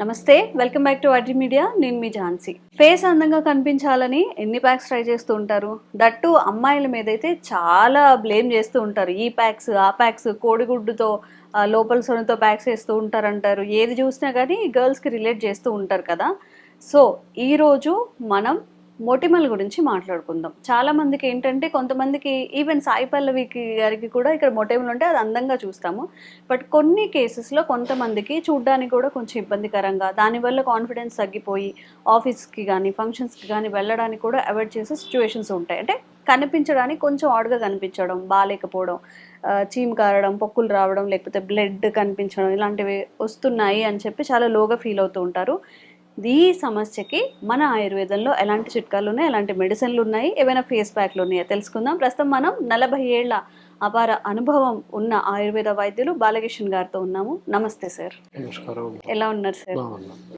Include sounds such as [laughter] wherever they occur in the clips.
నమస్తే welcome back to అడ్రి media. నేను మీ ఝాన్సీ. ఫేస్ అందంగా కనిపించాలని ఎన్ని ప్యాక్స్ ట్రై చేస్తూ ఉంటారు? దట్టు అమ్మాయిల మీద అయితే చాలా బ్లేమ్ చేస్తూ ఉంటారు. ఈ ప్యాక్స్ ఆ ప్యాక్స్ కోడిగుడ్డుతో లోపల సొనతో ప్యాక్స్ వేస్తూ ఉంటారంటారు. ఏది చూసినా కానీ గర్ల్స్కి రిలేట్ చేస్తూ ఉంటారు కదా. సో ఈరోజు మనం మొటిమల గురించి మాట్లాడుకుందాం. చాలా మందికి ఏంటంటే కొంతమందికి ఈవెన్ సాయి పల్లవికి గారికి కూడా ఇక్కడ మొటిమలు ఉంటే అది అందంగా చూస్తాము. బట్ కొన్ని కేసెస్లో కొంతమందికి చూడ్డానికి కూడా కొంచెం ఇబ్బందికరంగా దానివల్ల కాన్ఫిడెన్స్ తగ్గిపోయి ఆఫీస్కి కానీ ఫంక్షన్స్కి కానీ వెళ్ళడానికి కూడా అవాయిడ్ చేసే సిచ్యువేషన్స్ ఉంటాయి. అంటే కనిపించడానికి కొంచెం ఆడుగా కనిపించడం బాగాలేకపోవడం చీమ్ కారడం పొక్కులు రావడం లేకపోతే బ్లడ్ కనిపించడం ఇలాంటివి వస్తున్నాయి అని చెప్పి చాలా లోగా ఫీల్ అవుతూ ఉంటారు. ఈ సమస్యకి మన ఆయుర్వేదంలో ఎలాంటి చిట్కాలు ఉన్నాయి? ఎలాంటి మెడిసిన్లు ఉన్నాయి? ఏవైనా ఫేస్ ప్యాక్లు ఉన్నాయో? తెలుసుకుందాం. ప్రస్తుతం మనం నలభై ఏళ్ళ అపార అనుభవం ఉన్న ఆయుర్వేద వైద్యులు బాలకిషన్ గారితో ఉన్నాము. నమస్తే సార్. ఎలా ఉన్నారు సార్?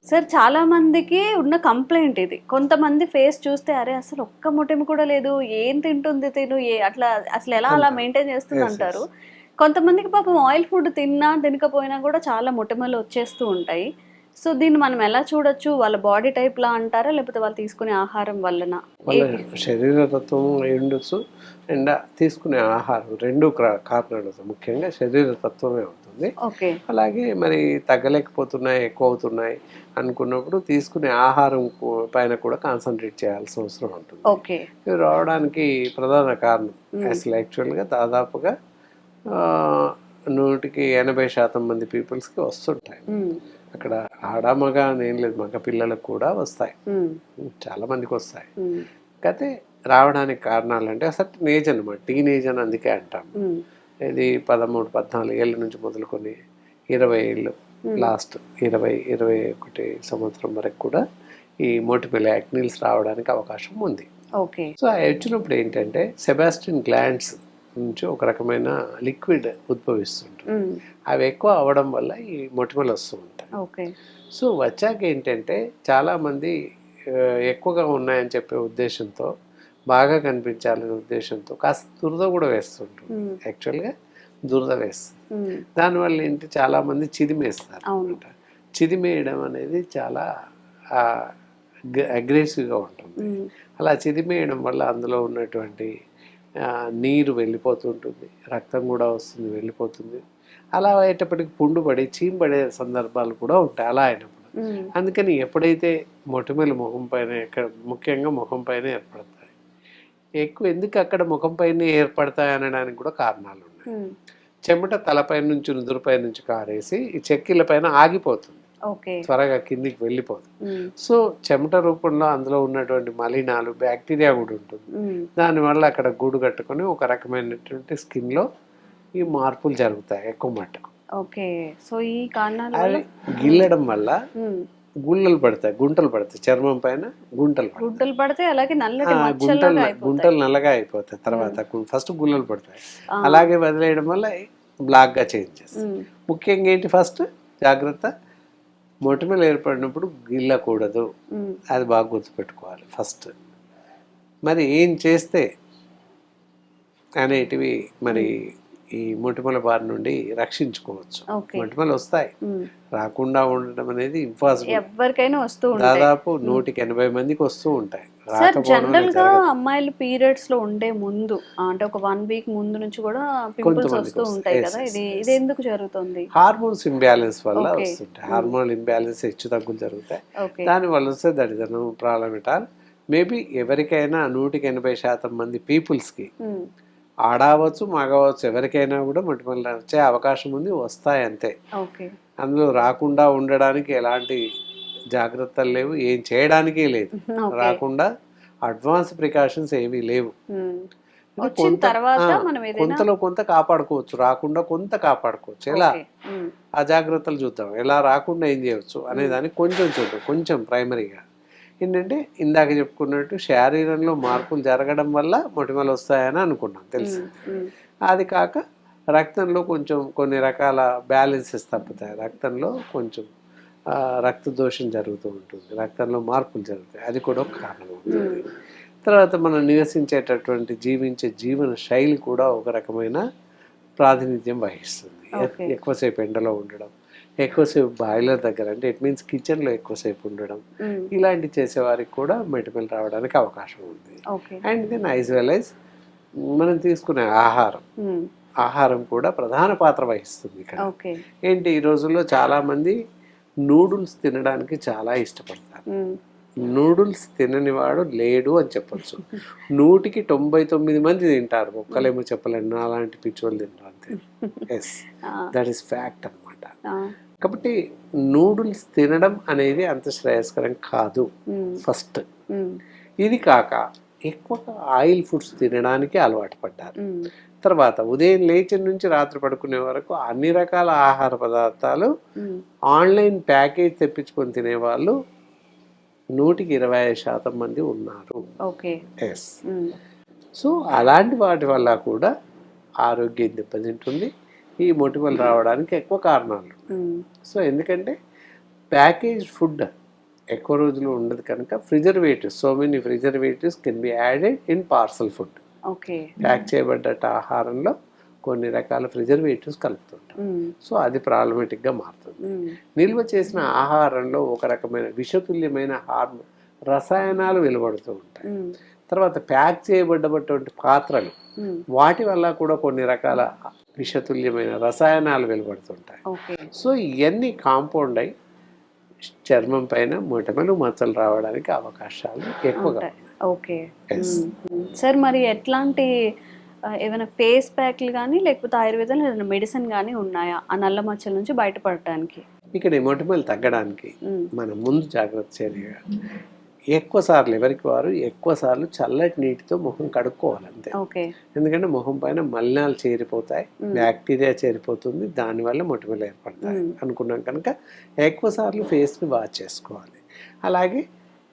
సార్ చాలా మందికి ఉన్న కంప్లైంట్ ఇది. కొంతమంది ఫేస్ చూస్తే అరే అసలు ఒక్క ముటిమి కూడా లేదు. ఏం తింటుంది తిను? ఏ అట్లా అసలు ఎలా అలా మెయింటైన్ చేస్తుంది. అంటారు. కొంతమందికి పాపం ఆయిల్ ఫుడ్ తిన్నా తినకపోయినా కూడా చాలా ముటిమలు వచ్చేస్తూ ఉంటాయి. సో దీన్ని మనం ఎలా చూడొచ్చు? వాళ్ళ బాడీ టైప్ లా అంటారా? లేకపోతే వాళ్ళు తీసుకునే ఆహారం వల్లనా? వాళ్ళ శరీర తత్వం ఉండొచ్చు? అండ్ తీసుకునే ఆహారం రెండు క్రా- కారణాలు. ముఖ్యంగా శరీర తత్వమే ఓకే. అలాగే మరి తగ్గలేకపోతున్నాయి ఎక్కువ అవుతున్నాయి అనుకున్నప్పుడు తీసుకునే ఆహారం పైన కూడా కాన్సన్ట్రేట్ చేయాల్సిన అవసరం ఉంటుంది. ఓకే. ఇవి రావడానికి ప్రధాన కారణం. అసలు యాక్చువల్గా దాదాపుగా నూటికి ఎనభై శాతం మంది పీపుల్స్కి వస్తుంటాయి. అక్కడ ఆడ మగ అని ఏం లేదు. మగ పిల్లలకు కూడా వస్తాయి. చాలా మందికి వస్తాయి. కాకపోతే రావడానికి కారణాలు అంటే అసలు ఏజ్ అనమాట టీనేజ్ అని అందుకే అంటాం. ఇది పదమూడు పద్నాలుగు ఏళ్ళ నుంచి మొదలుకొని ఇరవై ఏళ్ళు లాస్ట్ ఇరవై ఇరవై ఒకటి సంవత్సరం వరకు కూడా ఈ మోటిపిల్ల యాక్నిల్స్ రావడానికి అవకాశం ఉంది. ఓకే. సో అవి వచ్చినప్పుడు ఏంటంటే సెబాస్టిన్ గ్లాండ్స్ నుంచి ఒక రకమైన లిక్విడ్ ఉద్భవిస్తుంటుంది. అవి ఎక్కువ అవ్వడం వల్ల ఈ మొటిమలు వస్తూ ఉంటాయి. ఓకే. సో వచ్చాక ఏంటంటే చాలామంది ఎక్కువగా ఉన్నాయని చెప్పే ఉద్దేశంతో బాగా కనిపించాలనే ఉద్దేశంతో కాస్త దురద కూడా వేస్తుంటారు. యాక్చువల్గా దురద వేస్తుంది. దానివల్ల ఏంటి చాలామంది చిదిమేస్తారు. అనమాట. చిదిమేయడం అనేది చాలా అగ్రెసివ్గా ఉంటుంది. అలా చిదిమేయడం వల్ల అందులో ఉన్నటువంటి నీరు వెళ్ళిపోతుంటుంది. రక్తం కూడా వస్తుంది వెళ్ళిపోతుంది. అలా అయ్యేటప్పటికి పుండు పడి చీమ్ పడే సందర్భాలు కూడా ఉంటాయి అలా అయినప్పుడు. అందుకని ఎప్పుడైతే మొటిమలు ముఖం పైన ఎక్కడ ముఖ్యంగా ముఖం పైన ఏర్పడతాయి. ఎక్కువ ఎందుకు అక్కడ ముఖం పైన ఏర్పడతాయి అనడానికి కూడా కారణాలు ఉన్నాయి. చెమట తలపై నుంచి నుదురుపై నుంచి కారేసి ఈ చెక్కిళ్ళ పైన ఆగిపోతుంది. త్వరగా కిందికి వెళ్ళిపోతుంది. సో చెమట రూపంలో అందులో ఉన్నటువంటి మలినాలు బ్యాక్టీరియా కూడా ఉంటుంది. దానివల్ల అక్కడ గూడు కట్టుకొని ఒక రకమైనటువంటి స్కిన్లో ఈ మార్పులు జరుగుతాయి ఎక్కువ మట్టుకు. ఓకే. సో ఈ కారణాల గిల్లడం వల్ల. గుళ్ళలు పడతాయి గుంటలు పడతాయి చర్మం పైన గుంటలు పడతాయి. గుడ్డలు పడితే అలాగే గుంటలు గుంటలు నల్లగా అయిపోతాయి. తర్వాత ఫస్ట్ గుళ్ళలు పడతాయి. అలాగే వదిలేయడం వల్ల బ్లాక్గా చేంజ్ చేస్తాయి. ముఖ్యంగా ఏంటి ఫస్ట్ జాగ్రత్త. మొటిమలు ఏర్పడినప్పుడు గిల్లకూడదు. అది బాగా గుర్తుపెట్టుకోవాలి ఫస్ట్ మరి ఏం చేస్తే అనేటివి మరి ఈ మొటిమల బారి నుండి రక్షించుకోవచ్చు. మొటిమలు వస్తాయి. ఉమ్. రాకుండా ఉండడం అనేది ఇంపాసిబుల్ ఎవరికైనా వస్తూ దాదాపు నూటికి ఎనభై మందికి వస్తూ ఉంటాయి. సార్ జనరల్గా. అమ్మాయిలు పీరియడ్స్లో ఉండే ముందు అంటే ఒక వన్ వీక్ ముందు నుంచి కూడా పింపుల్స్ వస్తూ. ఉంటాయి కదా? ఇది. ఇది ఎందుకు జరుగుతుంది? హార్మోన్స్ ఇంబ్యాలెన్స్ వల్ల. వస్తుంటాయి. హార్మోన్ ఇంబ్యాలెన్స్ హెచ్చు తగ్గులు జరుగుతాయి. దాని వల్ల వస్తే దరిద్రం ప్రాబ్లం మేబీ ఎవరికైనా నూటికి ఎనభై శాతం మంది పీపుల్స్కి ఉమ్. ఆడవచ్చు మగవచ్చు ఎవరికైనా కూడా మొటిమలు వచ్చే అవకాశం ఉంది వస్తాయి అంతే. అందులో రాకుండా ఉండడానికి ఎలాంటి జాగ్రత్తలు లేవు ఏం చేయడానికే లేదు. [laughs] రాకుండా అడ్వాన్స్ ప్రికాషన్స్ ఏమీ లేవు. కొంతలో కొంత కాపాడుకోవచ్చు రాకుండా కొంత కాపాడుకోవచ్చు. ఎలా. ఆ జాగ్రత్తలు చూద్దాం ఎలా రాకుండా ఏం చేయవచ్చు అనే దానికి కొంచెం చూద్దాం కొంచెం ప్రైమరీగా. ఏంటంటే ఇందాక చెప్పుకున్నట్టు శరీరంలో మార్పులు జరగడం వల్ల మొటిమలు వస్తాయని అనుకున్నాం తెలుసు. అది కాక రక్తంలో కొంచెం కొన్ని రకాల బ్యాలెన్సెస్ తప్పుతాయి. రక్తంలో కొంచెం రక్త దోషం జరుగుతూ ఉంటుంది. రక్తంలో మార్పులు జరుగుతాయి. అది కూడా ఒక కారణం అవుతుంది తర్వాత మనం నివసించేటటువంటి జీవించే జీవన శైలి కూడా ఒక రకమైన ప్రాతినిధ్యం వహిస్తుంది. ఎక్కువసేపు ఎండలో ఉండడం ఎక్కువసేపు బాయిలర్ దగ్గర అంటే ఇట్ మీన్స్ కిచెన్లో ఎక్కువసేపు ఉండడం. ఇలాంటి చేసేవారికి కూడా మెటిమల్ రావడానికి అవకాశం ఉంది. Okay. And then as well as మనం తీసుకునే ఆహారం. ఆహారం కూడా ప్రధాన పాత్ర వహిస్తుంది ఇక్కడ. ఓకే. ఏంటి ఈ రోజుల్లో చాలామంది నూడిల్స్ తినడానికి చాలా ఇష్టపడతారు. నూడిల్స్ తినని వాడు లేడు అని చెప్పొచ్చు. నూటికి తొంభై తొమ్మిది మంది తింటారు. ఒక్కలేమో చెప్పలేను. అలాంటి పిచ్చోళ్ళు తింటారు అంతే. ఎస్ దట్ ఈస్ ఫ్యాక్ట్ అన్నమాట. కాబట్టి నూడిల్స్ తినడం అనేది అంత శ్రేయస్కరం కాదు. ఫస్ట్. ఇది కాక ఎక్కువగా ఆయిల్ ఫుడ్స్ తినడానికి అలవాటు పడ్డారు. తర్వాత ఉదయం లేచి నుంచి రాత్రి పడుకునే వరకు అన్ని రకాల ఆహార పదార్థాలు ఆన్లైన్ ప్యాకేజ్ తెప్పించుకొని తినేవాళ్ళు నూటికి ఇరవై ఐదు శాతం మంది ఉన్నారు. ఓకే. ఎస్ సో అలాంటి వాటి వల్ల కూడా ఆరోగ్యం దెబ్బతింటుంది. ఈ మొటిమలు రావడానికి ఎక్కువ కారణాలు. సో ఎందుకంటే ప్యాకేజ్ ఫుడ్ ఎక్కువ రోజులు ఉండదు కనుక preservatives so many preservatives can be added in parcel food. Okay. Pack చేయబడ్డ ఆహారంలో కొన్ని రకాల ప్రిజర్వేటివ్స్ కలుపుతుంటాం. సో అది ప్రాబ్లమేటిక్గా మారుతుంది. నిల్వ చేసిన ఆహారంలో ఒక రకమైన విషతుల్యమైన హార్మోన్ రసాయనాలు వెలువడుతూ ఉంటాయి. తర్వాత ప్యాక్ చేయబడ్డటువంటి పాత్రలు వాటి వల్ల కూడా కొన్ని రకాల విషతుల్యమైన రసాయనాలు వెలువడుతుంటాయి. ఓకే సో ఇవన్నీ కాంపౌండ్ అయి చర్మం పైన మొటిమలు మచ్చలు రావడానికి అవకాశాలు ఎక్కువగా. ఓకే. సార్ మరి ఎట్లాంటి ఏమైనా ఫేస్ ప్యాక్లు కానీ లేకపోతే ఆయుర్వేదంలో ఏదైనా మెడిసిన్ కానీ ఉన్నాయా? ఆ నల్ల మచ్చల నుంచి బయటపడటానికి? ఇక్కడ ఈ మొటిమలు తగ్గడానికి. మనం ముందు జాగ్రత్త చర్యగా ఎక్కువ సార్లు ఎవరికి వారు ఎక్కువ సార్లు చల్లటి నీటితో ముఖం కడుక్కోవాలి అంతే. ఎందుకంటే ముఖం పైన మలినాలు చేరిపోతాయి బ్యాక్టీరియా చేరిపోతుంది దానివల్ల మొటిమలు ఏర్పడతాయి. అనుకున్నాం కనుక ఎక్కువ సార్లు ఫేస్ని వాష్ చేసుకోవాలి. అలాగే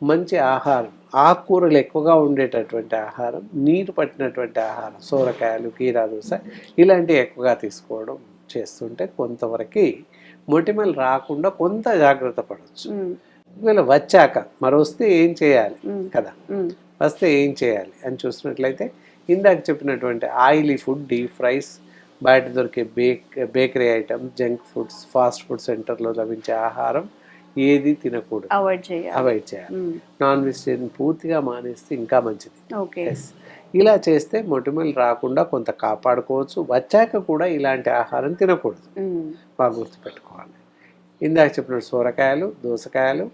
మంచి ఆహారం ఆకుకూరలు ఎక్కువగా ఉండేటటువంటి ఆహారం నీరు పట్టినటువంటి ఆహారం సోరకాయలు కీరా దోస ఇలాంటివి ఎక్కువగా తీసుకోవడం చేస్తుంటే కొంతవరకు మొటిమలు రాకుండా కొంత జాగ్రత్త పడవచ్చు. ఒకవేళ వచ్చాక మరి వస్తే ఏం చేయాలి. కదా. వస్తే ఏం చేయాలి? అని చూసినట్లయితే ఇందాక చెప్పినటువంటి ఆయిలీ ఫుడ్ డీప్ ఫ్రైస్ బయట దొరికే bake bakery items junk foods fast food సెంటర్లో లభించే ఆహారం ఏది తినకూడదు. అవాయిడ్ చేయాలి. అవాయిడ్ చేయాలి. నాన్ వెజిటేరియన్ పూర్తిగా మానేస్తే ఇంకా మంచిది. ఇలా చేస్తే మొటిమలు రాకుండా కొంత కాపాడుకోవచ్చు. వచ్చాక కూడా ఇలాంటి ఆహారం తినకూడదు. బాగా గుర్తుపెట్టుకోవాలి. ఇందాక చెప్పిన సొరకాయలు దోసకాయలు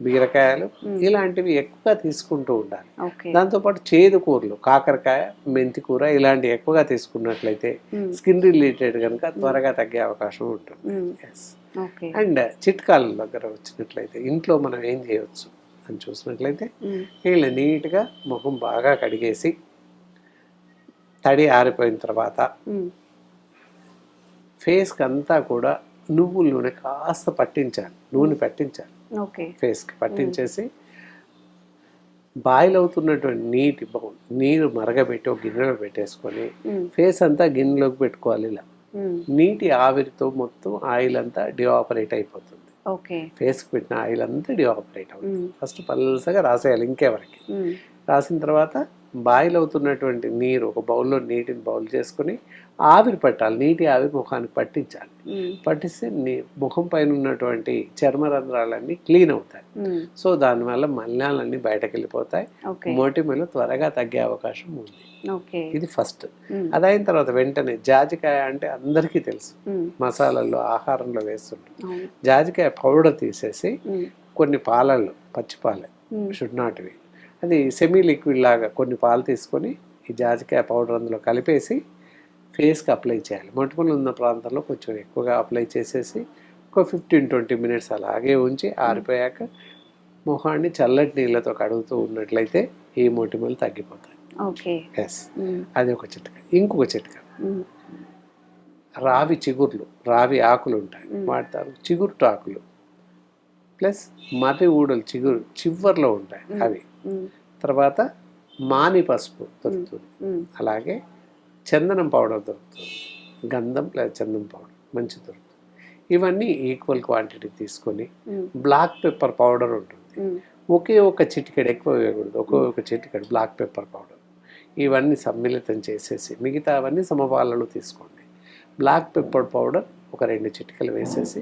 బీరకాయలు ఇలాంటివి ఎక్కువగా తీసుకుంటూ ఉండాలి. దాంతోపాటు చేదు కూరలు కాకరకాయ మెంతి కూర ఇలాంటివి ఎక్కువగా తీసుకున్నట్లయితే. స్కిన్ రిలేటెడ్ కనుక త్వరగా తగ్గే అవకాశం ఉంటుంది. అండ్ చిట్కాల దగ్గర వచ్చినట్లయితే ఇంట్లో మనం ఏం చేయవచ్చు అని చూసినట్లయితే. వీళ్ళు నీట్గా ముఖం బాగా కడిగేసి తడి ఆరిపోయిన తర్వాత. ఫేస్కి అంతా కూడా నువ్వుల నూనె కాస్త పట్టించాలి. నూనె పట్టించాలి. ఓకే. ఫేస్కి పట్టించేసి బాయిల్ అవుతున్నటువంటి నీటి బౌల్ నీరు మరగబెట్టి ఒక గిన్నెలో పెట్టేసుకొని. ఫేస్ అంతా గిన్నెలోకి పెట్టుకోవాలి ఇలా. నీటి ఆవిరితో మొత్తం ఆయిల్ అంతా డివాపరేట్ అయిపోతుంది. ఫేస్కి పెట్టిన ఆయిల్ అంతా డివాపరేట్ అవుతుంది. ఫస్ట్ పల్సగా రాసేయాలి ఇంకెవరికి. రాసిన తర్వాత బాయిల్ అవుతున్నటువంటి నీరు ఒక బౌల్లో నీటిని బౌల్ చేసుకొని ఆవిరి పట్టాలి నీటి ఆవిరి ముఖానికి పట్టించాలి. పట్టిస్తే నీ ముఖం పైన ఉన్నటువంటి చర్మ రంధ్రాలన్నీ క్లీన్ అవుతాయి. సో దానివల్ల మలినాలన్నీ బయటకు వెళ్ళిపోతాయి మొటిమలు త్వరగా తగ్గే అవకాశం ఉంది ఓకే ఇది ఫస్ట్. అదైన తర్వాత వెంటనే జాజికాయ అంటే అందరికీ తెలుసు. మసాలాల్లో ఆహారంలో వేస్తుంటాం. జాజికాయ పౌడర్ తీసేసి. కొన్ని పాలల్లో పచ్చి పాలే. షుడ్ నాట్ వి అది సెమీ లిక్విడ్ లాగా కొన్ని పాలు తీసుకొని ఈ జాజికాయ పౌడర్ అందులో కలిపేసి ఫేస్కి అప్లై చేయాలి మొటిమలు ఉన్న ప్రాంతంలో కొంచెం ఎక్కువగా అప్లై చేసేసి ఒక ఫిఫ్టీన్ ట్వంటీ మినిట్స్ అలాగే ఉంచి ఆరిపోయాక ముఖాన్ని చల్లటి నీళ్ళతో కడుగుతూ ఉన్నట్లయితే ఈ మొటిమలు తగ్గిపోతాయి ఓకే ఎస్. అది ఒక చిట్కా ఇంకొక చిట్కా. రావి చిగుర్లు రావి ఆకులు ఉంటాయి. వాడతారు చిగురు ఆకులు ప్లస్ మర్రి ఊడలు చిగురు చివర్లో ఉంటాయి. అవి. తర్వాత మాని పసుపు దొరుకుతుంది. మ్మ్. అలాగే చందనం పౌడర్ దొరుకుతుంది. గంధం లేదా చందనం పౌడర్ మంచి దొరుకుతుంది. ఇవన్నీ ఈక్వల్ క్వాంటిటీ తీసుకొని మ్మ్. బ్లాక్ పెప్పర్ పౌడర్ ఉంటుంది. మ్మ్. ఒకే ఒక చిటికెడు ఎక్కువ వేయకూడదు. ఒకే ఒక చిటికెడు బ్లాక్ పెప్పర్ పౌడర్. ఇవన్నీ సమ్మిళితం చేసేసి మిగతా అవన్నీ సమపాలలో తీసుకోండి. బ్లాక్ పెప్పర్ పౌడర్ ఒక రెండు చిటికలు వేసేసి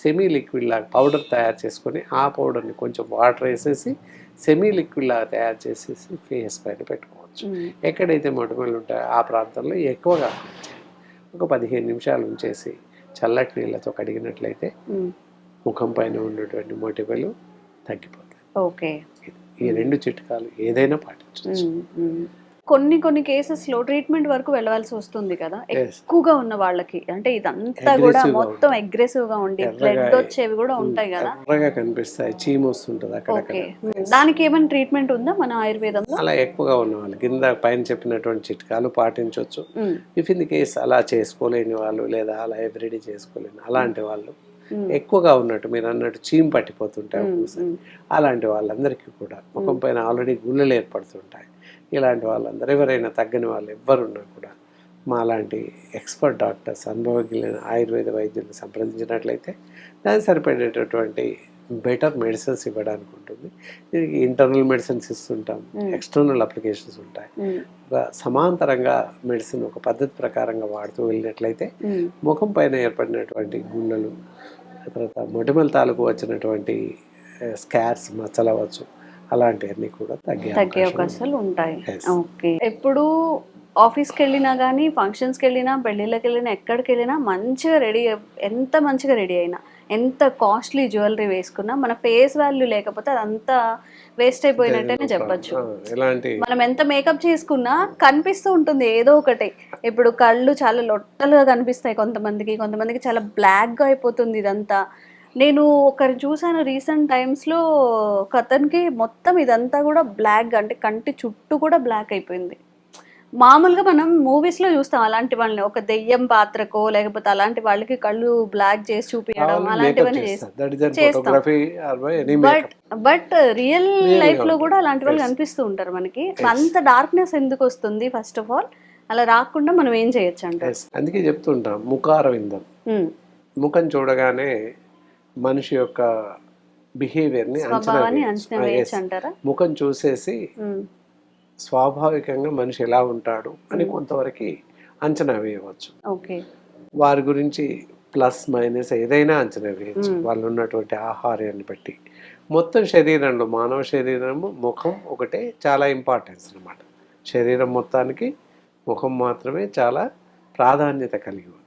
సెమీ లిక్విడ్ లాగా పౌడర్ తయారు చేసుకొని ఆ పౌడర్ని కొంచెం వాటర్ వేసేసి సెమీ లిక్విడ్ లాగా తయారు చేసేసి ఫేస్ పైన పెట్టుకోవచ్చు ఎక్కడైతే మొటిమలు ఉంటాయో ఆ ప్రాంతంలో ఎక్కువగా. ఒక పదిహేను నిమిషాలు ఉంచేసి చల్లటి నీళ్ళతో కడిగినట్లయితే. ముఖం పైన ఉన్నటువంటి మొటిమలు తగ్గిపోతాయి ఓకే ఈ రెండు చిట్కాలు ఏదైనా పాటించవచ్చు. కొన్ని కొన్ని కేసెస్లో ట్రీట్మెంట్ వరకు వెళ్ళవలసి వస్తుంది కదా. ఎక్కువగా ఉన్న వాళ్ళకి. అంటే ఇదంతా కూడా మొత్తం. అగ్రెసివ్గా ఉండి బ్లడ్ వచ్చేవి కూడా ఉంటాయి కదా. కనిపిస్తాయి. చీమ వస్తుంటుంది ఓకే. దానికి ఏమైనా ట్రీట్మెంట్ ఉందా మన ఆయుర్వేదంలో? అలా ఎక్కువగా ఉన్న వాళ్ళు కింద పైన చెప్పినటువంటి చిట్కాలు పాటించవచ్చు ఇఫ్ ఇన్ ది కేస్ అలా చేసుకోలేని వాళ్ళు లేదా అలా ఎవ్రీడే చేసుకోలేని అలాంటి వాళ్ళు ఎక్కువగా ఉన్నట్టు మీరు అన్నట్టు చీమ పట్టిపోతుంటాయి. అలాంటి వాళ్ళందరికీ కూడా ముఖం పైన ఆల్రెడీ గుళ్ళలు ఏర్పడుతుంటాయి. ఇలాంటి వాళ్ళందరూ ఎవరైనా తగ్గని వాళ్ళు ఎవ్వరున్నా కూడా మా లాంటి ఎక్స్పర్ట్ డాక్టర్స్ అనుభవజ్ఞులైన ఆయుర్వేద వైద్యులను సంప్రదించినట్లయితే దానికి సరిపడేటటువంటి బెటర్ మెడిసిన్స్ ఇవ్వడానికి ఉంటుంది దీనికి ఇంటర్నల్ మెడిసిన్స్ ఇస్తుంటాం. ఎక్స్టర్నల్ అప్లికేషన్స్ ఉంటాయి ఒక సమాంతరంగా మెడిసిన్ ఒక పద్ధతి ప్రకారంగా వాడుతూ వెళ్ళినట్లయితే. ముఖం పైన ఏర్పడినటువంటి గుళ్ళలు తర్వాత మొటిమల తాలూకు వచ్చినటువంటి స్కార్స్ మచ్చలు అవ్వచ్చు అలాంటివన్నీ కూడా తగ్గే తగ్గే అవకాశం అవకాశాలు ఉంటాయి. ఓకే. ఎప్పుడు ఆఫీస్కి వెళ్ళినా కానీ ఫంక్షన్స్కి వెళ్ళినా పెళ్ళిళ్ళకి వెళ్ళినా ఎక్కడికి వెళ్ళినా మంచిగా రెడీ ఎంత మంచిగా రెడీ అయినా ఎంత కాస్ట్లీ జ్యువెలరీ వేసుకున్నా మన ఫేస్ వాల్యూ లేకపోతే అదంతా వేస్ట్ అయిపోయినట్టేనే చెప్పొచ్చు. మనం ఎంత మేకప్ చేసుకున్నా కనిపిస్తూ ఉంటుంది ఏదో ఒకటి. ఇప్పుడు కళ్ళు చాలా లొట్టలుగా కనిపిస్తాయి కొంతమందికి కొంతమందికి చాలా బ్లాక్గా అయిపోతుంది ఇదంతా. నేను ఒకరు చూసాను రీసెంట్ టైమ్స్లో ఒక అతనికి మొత్తం ఇదంతా కూడా బ్లాక్ అంటే కంటి చుట్టూ కూడా బ్లాక్ అయిపోయింది. మామూలుగా మనం మూవీస్లో చూస్తాం అలాంటి వాళ్ళని ఒక దెయ్యం పాత్రకో లేకపోతే అలాంటి వాళ్ళకి కళ్ళు బ్లాక్ చేసి చూపించడం అలాంటివన్నీ చేస్తాం. బట్ బట్ రియల్ Real లైఫ్లో గా కూడా అలాంటి వాళ్ళు. కనిపిస్తూ ఉంటారు మనకి. అంత డార్క్నెస్ ఎందుకు వస్తుంది ఫస్ట్ ఆఫ్ ఆల్ అలా రాకుండా మనం ఏం చేయొచ్చు అంట అందుకే చెప్తుంటాం ముఖారవిందం. ముఖం చూడగానే మనిషి యొక్క బిహేవియర్ని అంచనా అంటారా? ముఖం చూసేసి ఉమ్, స్వాభావికంగా మనిషి ఎలా ఉంటాడు అని కొంతవరకు అంచనా వేయవచ్చు. ఓకే వారి గురించి ప్లస్ మైనస్ ఏదైనా అంచనా వేయచ్చు. మ్మ్. వాళ్ళు ఉన్నటువంటి ఆహార్యాన్ని బట్టి. మొత్తం శరీరంలో మానవ శరీరము ముఖం ఒకటే చాలా ఇంపార్టెన్స్ అన్నమాట. శరీరం మొత్తానికి ముఖం మాత్రమే చాలా ప్రాధాన్యత కలిగి ఉంది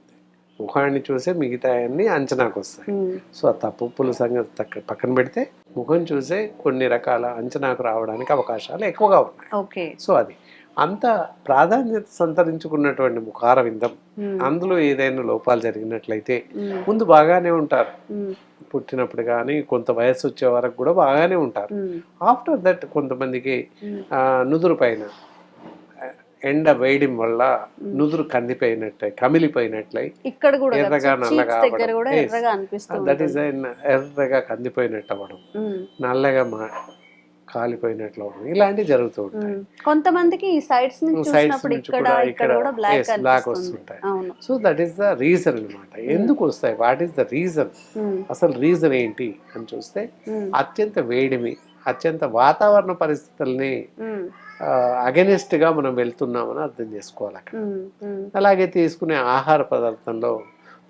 ముఖాన్ని చూసే మిగతా అన్ని అంచనాకు వస్తాయి సో ఆ తప్పుల సంగతి పక్కన పెడితే ముఖం చూసే కొన్ని రకాల అంచనాకు రావడానికి అవకాశాలు ఎక్కువగా ఉన్నాయి. ఓకే. సో అది. అంత ప్రాధాన్యత సంతరించుకున్నటువంటి ముఖార విందం ఉమ్, అందులో ఏదైనా లోపాలు జరిగినట్లయితే ముందు బాగానే ఉంటారు. పుట్టినప్పుడు కానీ కొంత వయసు వచ్చే వరకు కూడా బాగానే ఉంటారు. ఆఫ్టర్ దట్ కొంతమందికి నుదురు పైన ఎండ వేయడం వల్ల నుదురు కందిపోయినట్లయి కమిలిపోయినట్లయి ఇక్కడ కూడా ఎర్రగా నల్లగా దట్ ఈస్ ఎర్రగా కందిపోయినట్టు అవ్వడం. నల్లగా మా కాలిపోయినట్లు అవ్వడం. ఇలాంటివి జరుగుతూ ఉంటాయి. కొంతమందికి ఈ సైడ్స్ ఇక్కడ కూడా ఇక్కడ ఇక్కడ కూడా బ్లాక్ వస్తుంటాయి. So that is the reason అనమాట ఎందుకు వస్తాయి? వాట్ ఈస్ ద రీజన్ అసలు రీజన్ ఏంటి అని చూస్తే అత్యంత వేడిమి అత్యంత వాతావరణ పరిస్థితుల్ని ఉమ్, అగెనిస్ట్గా మనం వెళ్తున్నామని అర్థం చేసుకోవాలి అక్కడ. అలాగే తీసుకునే ఆహార పదార్థంలో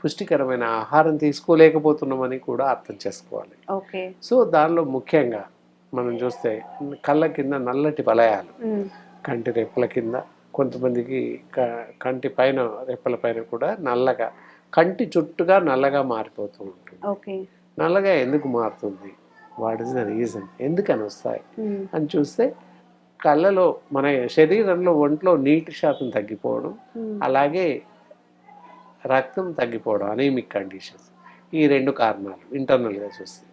పుష్టికరమైన ఆహారం తీసుకోలేకపోతున్నామని కూడా అర్థం చేసుకోవాలి. ఓకే. సో దానిలో ముఖ్యంగా మనం చూస్తే కళ్ళ కింద నల్లటి వలయాలు కంటి రెప్పల కింద కొంతమందికి కంటి పైన రెప్పల పైన కూడా నల్లగా కంటి చుట్టుగా నల్లగా మారిపోతూ ఉంటుంది. ఓకే. నల్లగా ఎందుకు మారుతుంది? What is the reason? ఎందుకని వస్తాయి? అని చూస్తే కళ్ళలో మన శరీరంలో ఒంట్లో నీటి శాతం తగ్గిపోవడం ఉమ్, అలాగే రక్తం తగ్గిపోవడం అనేమిక్ కండిషన్స్ ఈ రెండు కారణాలు ఇంటర్నల్గా చూస్తే.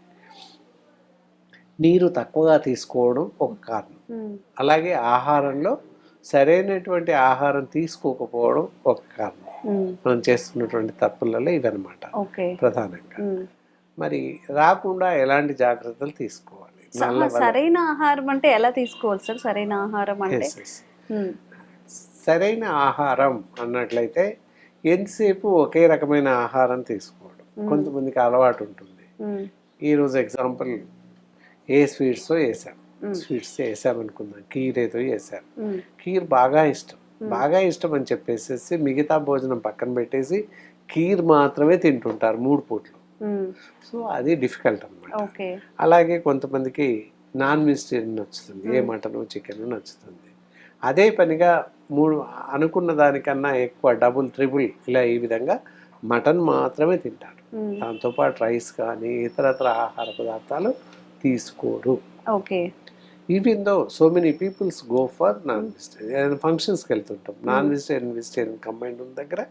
నీరు తక్కువగా తీసుకోవడం ఒక కారణం. ఉమ్, అలాగే ఆహారంలో సరైనటువంటి ఆహారం తీసుకోకపోవడం ఒక కారణం. ఉమ్, మనం చేస్తున్నటువంటి తప్పులలో ఇవన్నమాట ఓకే ప్రధానంగా. మరి రాకుండా ఎలాంటి జాగ్రత్తలు తీసుకోవాలి? సరైన ఆహారం అంటే ఎలా తీసుకోవాలి సార్? సరైన ఆహారం అంటే? సరైన ఆహారం అన్నట్లయితే ఎంతసేపు ఒకే రకమైన ఆహారం తీసుకోవడం. కొంతమందికి అలవాటు ఉంటుంది. ఈరోజు ఎగ్జాంపుల్ ఏ స్వీట్స్ వేసాం. స్వీట్స్ వేసాం అనుకుందాం. కీర్ ఏదో వేసాం. కీర్ బాగా ఇష్టం. బాగా ఇష్టం అని చెప్పేసి మిగతా భోజనం పక్కన పెట్టేసి కీర్ మాత్రమే తింటుంటారు మూడు పూట్లు. సో అది డిఫికల్ట్ అన్నమాట. ఓకే. అలాగే కొంతమందికి నాన్ వెజిటేరియన్ నచ్చుతుంది. ఏ మటన్ చికెన్ నచ్చుతుంది. అదే పనిగా మూడు అనుకున్న దానికన్నా ఎక్కువ డబుల్ ట్రిపుల్ ఇలా ఈ విధంగా మటన్ మాత్రమే తింటారు. దాంతోపాటు రైస్ కానీ ఇతరత్ర ఆహార పదార్థాలు తీసుకోరు. Okay. Even though so many peoples go for non vegetarian ఫంక్షన్స్కి వెళ్తుంటాం. నాన్ వెజిటేరియన్ వెజిటేరియన్ కంబైండ్ ఉన్న దగ్గర.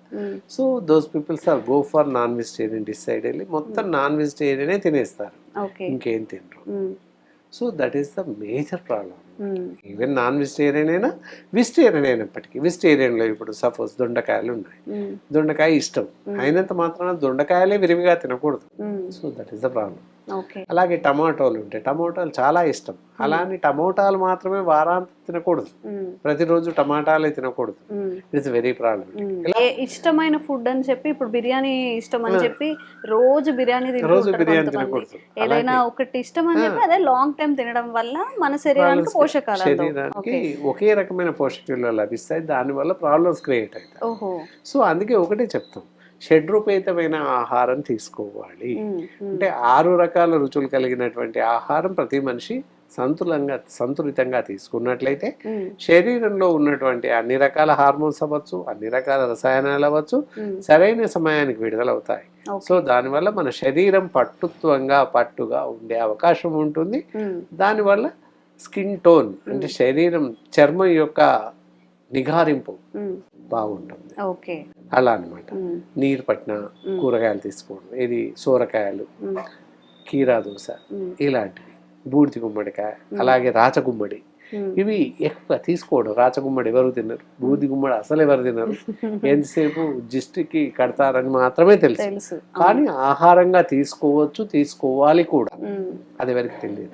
So those peoples are go for non vegetarian decide వెళ్ళి మొత్తం నాన్ వెజిటేరియనే తినేస్తారు. ఇంకేం తినరు. So that is the major problem. Even non vegetarian అయినా వెజిటేరియన్ అయినప్పటికీ వెజిటేరియన్లో ఇప్పుడు సపోజ్ దొండకాయలు ఉన్నాయి. మ్మ్. దొండకాయ ఇష్టం. అయినంత మాత్రాన దొండకాయలే విరివిగా తినకూడదు. So that is the problem అలాగే టమాటోలు ఉంటాయి టమాటాలు చాలా ఇష్టం. అలానే టమోటాలు మాత్రమే వారాంతం తినకూడదు. ప్రతిరోజు టమాటాలే తినకూడదు. ఇట్స్ వెరీ ప్రాబ్లం ఇష్టమైన ఫుడ్ అని చెప్పి ఇప్పుడు బిర్యానీ ఇష్టం అని చెప్పి రోజు బిర్యానీ రోజు బిర్యానీ. తినకూడదు. ఏదైనా ఒకటి ఇష్టం అని చెప్పి అదే లాంగ్ టైం తినడం వల్ల మన శరీరానికి పోషకాలు. శరీరానికి ఒకే రకమైన పోషకాలు లభిస్తాయి. దానివల్ల ప్రాబ్లమ్స్ క్రియేట్ అవుతాయి. ఓహో. సో అందుకే ఒకటే చెప్తాం. షడ్రూపేతమైన ఆహారం తీసుకోవాలి. అంటే ఆరు రకాల రుచులు కలిగినటువంటి ఆహారం ప్రతి మనిషి సంతులంగా సంతులితంగా తీసుకున్నట్లయితే. శరీరంలో ఉన్నటువంటి అన్ని రకాల హార్మోన్స్ అవ్వచ్చు అన్ని రకాల రసాయనాలు అవ్వచ్చు. సరైన సమయానికి విడుదలవుతాయి. సో దానివల్ల మన శరీరం పట్టుత్వంగా పట్టుగా ఉండే అవకాశం ఉంటుంది. దానివల్ల స్కిన్ టోన్ అంటే శరీరం చర్మం యొక్క నిగారింపు మ్మ్. బాగుంటుంది ఓకే అలా అన్నమాట. మ్మ్. నీరు పట్టిన కూరగాయలు తీసుకోవడం ఇది సోరకాయలు. కీరా దోశ. ఇలాంటివి. బూడిది గుమ్మడికాయ అలాగే రాచగుమ్మడి మ్మ్. ఇవి ఎక్కువ తీసుకోవడం. రాచగుమ్మడి ఎవరు తినరు. బూది గుమ్మడి అసలు ఎవరు తినరు. [laughs] ఎంతసేపు జిస్టికి కడతారని మాత్రమే తెలుసు. కానీ ఆహారంగా తీసుకోవచ్చు తీసుకోవాలి కూడా. అది ఎవరికి తెలియదు.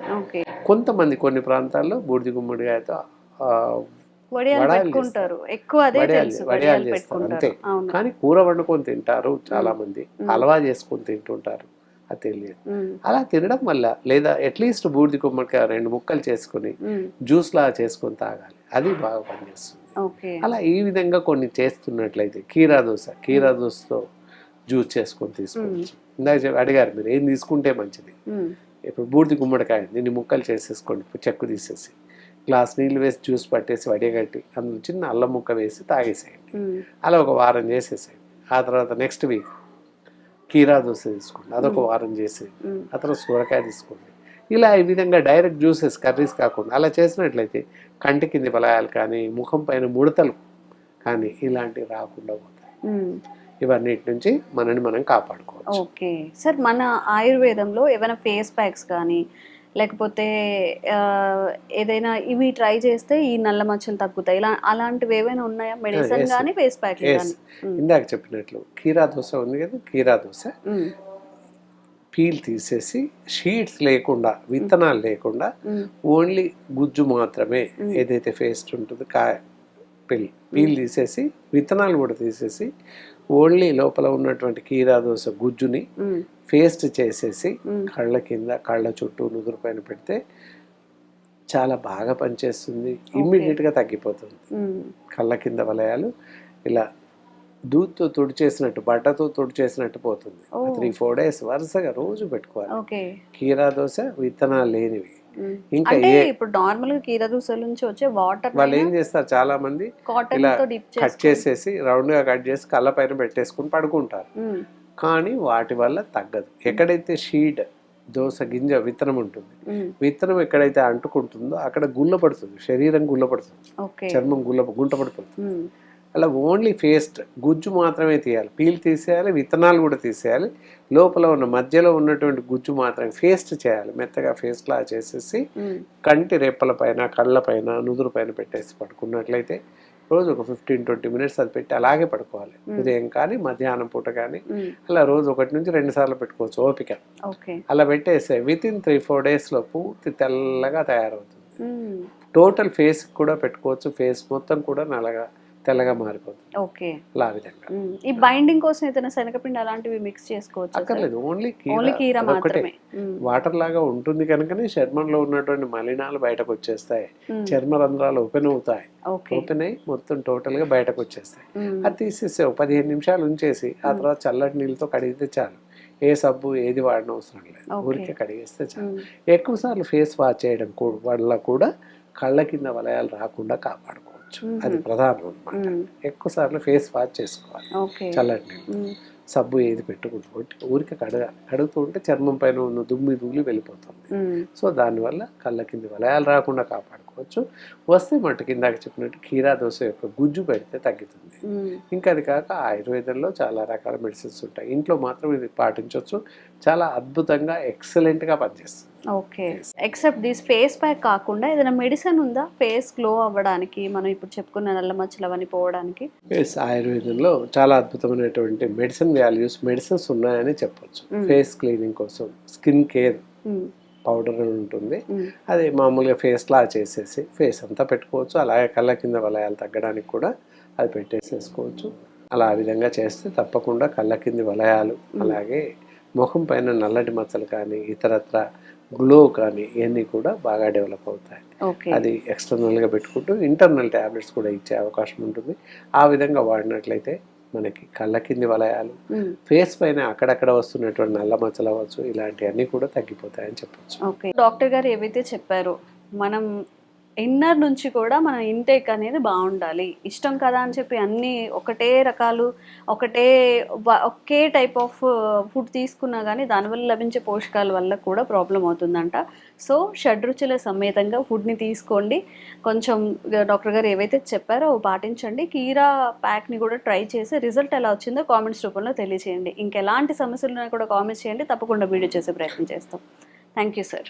కొంతమంది కొన్ని ప్రాంతాల్లో బూడిది గుమ్మడికాయతో పెట్టుకుంటారు. ఎక్కువ అదే వడియాలు తెలుసు వడియాలు వడియాలు చేస్తారు పెట్టుకుంటారు. అంతే కానీ కూర వండుకొని తింటారు చాలా మంది. హల్వా చేసుకొని తింటుంటారు. అది తెలియదు. అలా తినడం వల్ల లేదా అట్లీస్ట్ బూడిది గుమ్మడికాయ రెండు ముక్కలు చేసుకుని. జ్యూస్ లాగా చేసుకొని తాగాలి. అది బాగా పనిచేస్తుంది. అలా ఈ విధంగా కొన్ని చేస్తున్నట్లయితే కీరా దోశ కీరా దోశతో జ్యూస్ చేసుకొని తీసుకోవచ్చు. ఇందాక చెప్ప- అడిగారు మీరు ఏం తీసుకుంటే మంచిది. ఇప్పుడు బూడిది గుమ్మడికాయ దీన్ని ముక్కలు చేసేసుకోండి చెక్కు తీసేసి. గ్లాస్ నీళ్ళు వేసి జ్యూస్ పట్టేసి వడియగట్టి అందులో చిన్న అల్లం ముక్క వేసి తాగేసేయండి. అలా ఒక వారం చేసేసేయండి. ఆ తర్వాత నెక్స్ట్ వీక్ కీరా దోశ తీసుకోండి. అదొక వారం మ్మ్. ఆ తర్వాత సూరకాయ తీసుకోండి. ఇలా ఈ విధంగా డైరెక్ట్ జ్యూసెస్ కర్రీస్ కాకుండా అలా చేసినట్లయితే కంటి కింది బలాయాలు కానీ ముఖం పైన ముడతలు కానీ ఇలాంటివి రాకుండా పోతాయి. ఇవన్నిటి నుంచి మనని మనం కాపాడుకోవచ్చు. ఓకే. సార్ మన ఆయుర్వేదంలో ఏమైనా ఫేస్ ప్యాక్స్ కానీ లేకపోతే ఏదైనా ఇవి ట్రై చేస్తే ఈ నల్ల మచ్చలు తగ్గుతాయి ఇలా అలాంటివి ఏమైనా ఉన్నాయా మెడిసిన్. కానీ ఫేస్ ప్యాక్. ఇందాక చెప్పినట్లు కీరా దోశ ఉంది కదా కీరా దోశ. పీల్ తీసేసి షీట్స్ లేకుండా విత్తనాలు లేకుండా. ఓన్లీ గుజ్జు మాత్రమే ఏదైతే పేస్ట్ ఉంటుందో కాయ పిల్ పీల్ తీసేసి విత్తనాలు కూడా తీసేసి ఓన్లీ లోపల ఉన్నటువంటి కీరా దోశ గుజ్జుని. పేస్ట్ చేసేసి. కళ్ళ కింద కళ్ళ చుట్టూ నుదురు పైన పెడితే చాలా బాగా పనిచేస్తుంది ఇమ్మీడియట్గా తగ్గిపోతుంది. కళ్ళ కింద వలయాలు ఇలా దూత్తో తుడిచేసినట్టు బట్టతో తుడిచేసినట్టు పోతుంది ఓ. త్రీ ఫోర్ డేస్ వరుసగా రోజు పెట్టుకోవాలి కీరా దోశ విత్తనాలు లేనివి. ఇంకా ఇప్పుడు నార్మల్గా కీర నుంచి వచ్చే వాటర్ వాళ్ళు ఏం చేస్తారు? చాలా మంది కాటన్ ఇలా కట్ చేసేసి రౌండ్గా కట్ చేసి కళ్ళ పైన పెట్టేసుకుని పడుకుంటారు. కానీ వాటి వల్ల తగ్గదు. ఎక్కడైతే షీడ్ దోస గింజ విత్తనం ఉంటుంది. విత్తనం ఎక్కడైతే అంటుకుంటుందో అక్కడ గుల్ల పడుతుంది. శరీరం గుల్ల పడుతుంది. చర్మం గుల్ల గుంట పడిపోతుంది మ్మ్. అలా ఓన్లీ పేస్ట్ గుజ్జు మాత్రమే తీయాలి. పీల్ తీసేయాలి విత్తనాలు కూడా తీసేయాలి. లోపల ఉన్న మధ్యలో ఉన్నటువంటి గుజ్జు మాత్రమే పేస్ట్ చేయాలి. మెత్తగా పేస్ట్ లా చేసేసి. కంటి రెప్పల పైన కళ్ళ పైన నుదురు పైన పెట్టేసి పడుకున్నట్లయితే రోజు ఒక ఫిఫ్టీన్ ట్వంటీ మినిట్స్ అది పెట్టి అలాగే పడుకోవాలి. ఉదయం కానీ మధ్యాహ్నం పూట కానీ. అలా రోజు ఒకటి నుంచి రెండు సార్లు పెట్టుకోవచ్చు ఓపిక. ఓకే. అలా పెట్టేస్తే విత్ ఇన్ త్రీ ఫోర్ డేస్లో పూర్తి తెల్లగా తయారవుతుంది. టోటల్ ఫేస్ కూడా పెట్టుకోవచ్చు. ఫేస్ మొత్తం కూడా నల్లగా తెల్లగా మారిపోతుంది. ఓకే. అలా విధంగా. ఈ బైండింగ్ కోసం ఏదైనా శనగపిండి అలాంటివి మిక్స్ చేసుకోవచ్చు అక్కర్లేదు. ఓన్లీ ఓన్లీ కీర మాత్రమే. వాటర్ లాగా ఉంటుంది కనుకనే చర్మంలో ఉన్నటువంటి మలినాలు బయటకు వచ్చేస్తాయి. చర్మ రంధ్రాలు ఓపెన్ అవుతాయి. ఓకే. ఓపెన్ అయ్యి మొత్తం టోటల్గా బయటకు వచ్చేస్తాయి. అది తీసేసి ఒక పదిహేను నిమిషాలు ఉంచేసి ఆ తర్వాత చల్లటి నీళ్ళతో కడిగితే చాలు. ఏ సబ్బు ఏది వాడనవసరం అవసరం లేదు. ఊరికే కడిగేస్తే చాలు. ఎక్కువ సార్లు ఫేస్ వాష్ చేయడం వల్ల కూడా కళ్ళ కింద వలయాలు రాకుండా కాపాడుకోవచ్చు మ్మ్. అది ప్రధానం అన్నమాట ఉమ్, ఎక్కువ సార్లు ఫేస్ వాష్ చేసుకోవాలి. చల్లటి సబ్బు ఏది పెట్టుకుంటూ ఊరికే కడగాలి కడుగుతూ ఉంటే చర్మం పైన ఉన్న దుమ్మి ధూళి వెళ్ళిపోతుంది. సో దానివల్ల కళ్ళ కింద వలయాలు రాకుండా కాపాడుకోవచ్చు వస్తే మటుకు ఇందాక చెప్పినట్టు కీరా దోశ యొక్క గుజ్జు పెడితే తగ్గుతుంది. ఇంకా అది కాక ఆయుర్వేదంలో చాలా రకాల మెడిసిన్స్ ఉంటాయి. ఇంట్లో మాత్రం ఇది పాటించవచ్చు. చాలా అద్భుతంగా ఎక్సలెంట్గా పనిచేస్తుంది. Okay. Except this face pack కాకుండా ఏదైనా మెడిసిన్ ఉందా? ఫేస్ గ్లో అవ్వడానికి మనం ఇప్పుడు చెప్పుకున్న నల్ల మచ్చలు అవన్నీ పోవడానికి? ఎస్ ఆయుర్వేదంలో చాలా అద్భుతమైనటువంటి మెడిసిన్ వాల్యూస్ మెడిసిన్స్ ఉన్నాయని చెప్పొచ్చు. ఫేస్ క్లీనింగ్ కోసం స్కిన్ కేర్. పౌడర్ ఉంటుంది. అది మామూలుగా ఫేస్ లా చేసేసి ఫేస్ అంతా పెట్టుకోవచ్చు. అలాగే కళ్ళ కింద వలయాలు తగ్గడానికి కూడా అది పెట్టేసేసుకోవచ్చు. అలా ఆ విధంగా చేస్తే తప్పకుండా కళ్ళ కింది వలయాలు అలాగే ముఖం పైన నల్లటి మచ్చలు కానీ ఇతరత్ర గ్లో కానీ ఇవన్నీ కూడా బాగా డెవలప్ అవుతాయి. అది ఎక్స్టర్నల్గా పెట్టుకుంటూ ఇంటర్నల్ ట్యాబ్లెట్స్ కూడా ఇచ్చే అవకాశం ఉంటుంది. ఆ విధంగా వాడినట్లయితే మనకి కళ్ళ కింది వలయాలు. ఫేస్ పైన అక్కడక్కడ వస్తున్నటువంటి నల్ల మచ్చలు అవ్వచ్చు ఇలాంటివన్నీ కూడా తగ్గిపోతాయని చెప్పొచ్చు. డాక్టర్ గారు ఏవైతే చెప్పారో మనం ఇన్నర్ నుంచి కూడా మన ఇంటేక్ అనేది బాగుండాలి. ఇష్టం కదా అని చెప్పి అన్ని ఒకటే రకాలు ఒకటే ఒకే టైప్ ఆఫ్ ఫుడ్ తీసుకున్నా కానీ దానివల్ల లభించే పోషకాల వల్ల కూడా ప్రాబ్లం అవుతుందంట. సో షడ్రుచుల సమేతంగా ఫుడ్ని తీసుకోండి. కొంచెం డాక్టర్ గారు ఏవైతే చెప్పారో పాటించండి. కీరా ప్యాక్ని కూడా ట్రై చేసి రిజల్ట్ ఎలా వచ్చిందో కామెంట్స్ రూపంలో తెలియచేయండి. ఇంకెలాంటి సమస్యలు ఉన్నా కూడా కామెంట్స్ చేయండి. తప్పకుండా వీడియో చేసే ప్రయత్నం చేస్తాం. Thank you sir